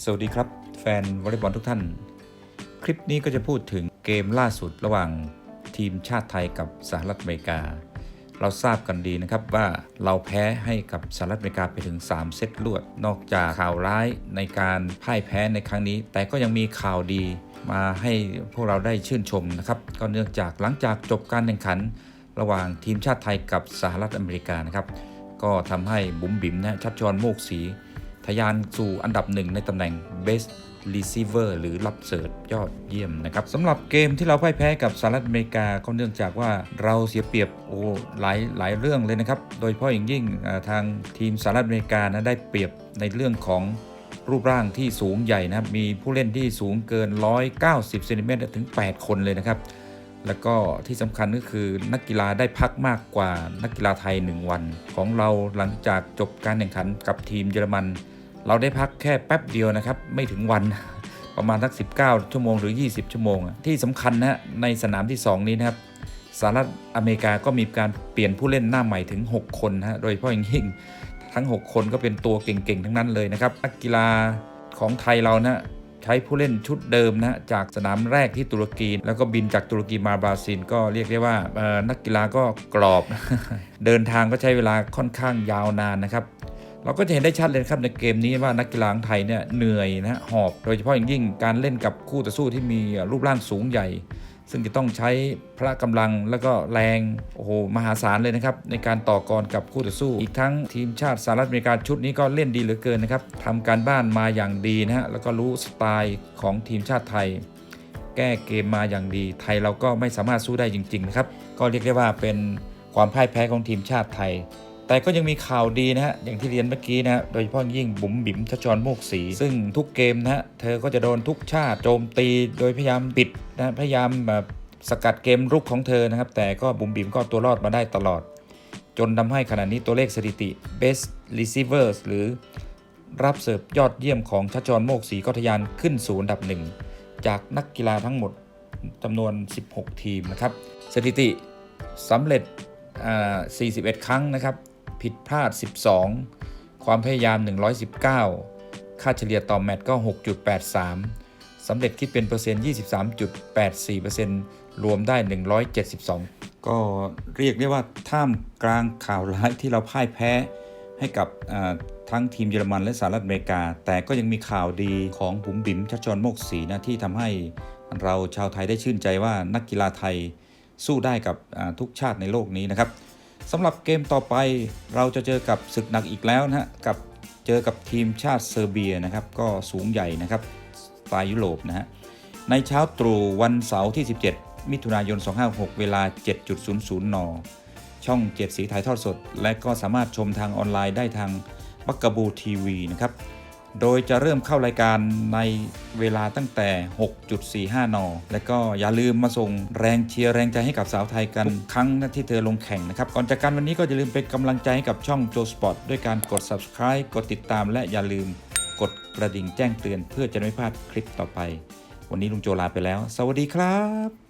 สวัสดีครับ แฟนวอลเลย์บอลทุกท่าน คลิปนี้ก็จะพูดถึงเกมล่าสุดระหว่างทีมชาติไทยกับสหรัฐอเมริกา เราทราบกันดีนะครับว่าเราแพ้ให้กับสหรัฐอเมริกาไปถึง 3 เซตรวด นอกจากข่าวร้ายในการพ่ายแพ้ในครั้งนี้ แต่ก็ยังมีข่าวดีมาให้พวกเราได้ชื่นชมนะครับ ก็เนื่องจากหลังจากจบการแข่งขัน ระหว่างทีมชาติไทยกับสหรัฐอเมริกานะครับ ก็ทำให้บุ๋มบิ๋มนะชัดชอนโมกสี ทะยานสู่อันดับหนึ่งในตำแหน่ง Best Receiver หรือรับเสิร์ฟยอดเยี่ยมนะครับสำหรับเกมที่เราพ่ายแพ้กับสหรัฐอเมริกาก็เนื่องจากว่าเราเสียเปรียบโอ้หลายหลายเรื่องเลยนะครับ โดยเฉพาะอย่างยิ่งทางทีมสหรัฐอเมริกานะได้เปรียบในเรื่องของรูปร่างที่สูงใหญ่นะครับ มีผู้เล่นที่สูงเกิน 190เซนติเมตรถึง 8 คนเลยนะครับ แล้วก็ที่สำคัญก็คือนักกีฬาได้พักมากกว่านักกีฬาไทย 1 วัน ของเราหลังจากจบการแข่งขันกับทีมเยอรมัน เราได้พักแค่แป๊บเดียวนะครับ ไม่ถึงวันประมาณสัก 19 ชั่วโมงหรือ 20 ชั่วโมง ที่สำคัญนะฮะในสนามที่ 2 นี้นะครับสหรัฐอเมริกาก็มีการเปลี่ยนผู้เล่นหน้าใหม่ถึง 6 คนนะโดยเฉพาะอย่างยิ่งทั้ง 6 คนก็เป็นตัวเก่งๆ ทั้งนั้นเลยนะครับนักกีฬาของไทยเรานะใช้ผู้เล่นชุดเดิมนะจากสนามแรกที่ตุรกี แล้วก็บินจากตุรกีมาบราซิลก็เรียกได้ว่านักกีฬาก็กรอบ เดินทางก็ใช้เวลาค่อนข้างยาวนานนะครับ เราก็จะเห็นได้ชัดเลยครับในเกมนี้ว่านักกีฬาของไทยเนี่ยเหนื่อยนะฮะหอบโดยเฉพาะอย่างยิ่งการเล่นกับคู่ต่อสู้ที่มีรูปร่างสูงใหญ่ ซึ่งจะต้องใช้พละกำลังแล้วก็แรงโอ้โหมหาศาลเลยนะครับในการต่อกรกับคู่ต่อสู้ อีกทั้งทีมชาติสหรัฐอเมริกาชุดนี้ก็เล่นดีเหลือเกินนะครับทำการบ้านมาอย่างดีนะฮะแล้วก็รู้สไตล์ของทีมชาติไทยแก้เกมมาอย่างดี ไทยเราก็ไม่สามารถสู้ได้จริงๆนะครับก็เรียกได้ว่าเป็นความพ่ายแพ้ของทีมชาติไทย แต่ก็ยังมีข่าวดีนะฮะ อย่างที่เรียนเมื่อกี้นะฮะโดยเฉพาะยิ่งบุ๋มบิ๋มทจรโมกศรีซึ่งทุกเกมนะฮะ เธอก็จะโดนทุกชาติโจมตี โดยพยายามปิดนะพยายามแบบสกัดเกมรุกของเธอนะครับ แต่ก็บุ๋มบิ๋มก็ตัวรอดมาได้ตลอด จนทำให้ขณะนี้ตัวเลขสถิติ best receivers หรือรับเสิร์ฟยอดเยี่ยมของชจรโมกศรีก็ทะยานขึ้นสู่อันดับหนึ่งจากนักกีฬาทั้งหมดจำนวน 16 ทีมนะครับ สถิติสำเร็จ 41 ครั้งนะครับ ผิดพลาด 12 ความพยายาม 119 ค่าเฉลี่ยต่อแมตช์ก็ 6.83 สำเร็จคิดเป็นเปอร์เซ็นต์ 23.84%รวมได้ 172 ก็เรียกได้ว่าท่ามกลางข่าวร้ายที่เราพ่ายแพ้ให้กับทั้งทีมเยอรมันและสหรัฐอเมริกา แต่ก็ยังมีข่าวดีของบุ๋มบิ๋มชัชจรโมกศรีนะที่ทำให้เราชาวไทยได้ชื่นใจว่านักกีฬาไทยสู้ได้กับทุกชาติในโลกนี้นะครับ สำหรับเกมต่อไปเราจะเจอกับศึกหนักอีกแล้วนะฮะกับเจอกับทีมชาติเซอร์เบียนะครับ ก็สูงใหญ่นะครับสไตล์ยุโรปนะฮะในเช้าตรู่วันเสาร์ที่ 17 มิถุนายน 256 เวลา 7.00 น ช่อง 7 สีถ่ายทอดสด และก็สามารถชมทางออนไลน์ได้ทางบักกะบูทีวีนะครับ โดยจะเริ่มเข้ารายการในเวลาตั้งแต่ 6.45 น และก็อย่าลืมมาส่งแรงเชียร์แรงใจให้กับสาวไทยกันครั้งที่เธอลงแข่งนะครับ ก่อนจากการวันนี้ก็อย่าลืมเป็นกำลังใจให้กับช่องโจสปอร์ตด้วยการกด subscribe กดติดตาม และอย่าลืมกดกระดิ่งแจ้งเตือน เพื่อจะไม่พลาดคลิปต่อไป วันนี้ลุงโจลาไปแล้ว สวัสดีครับ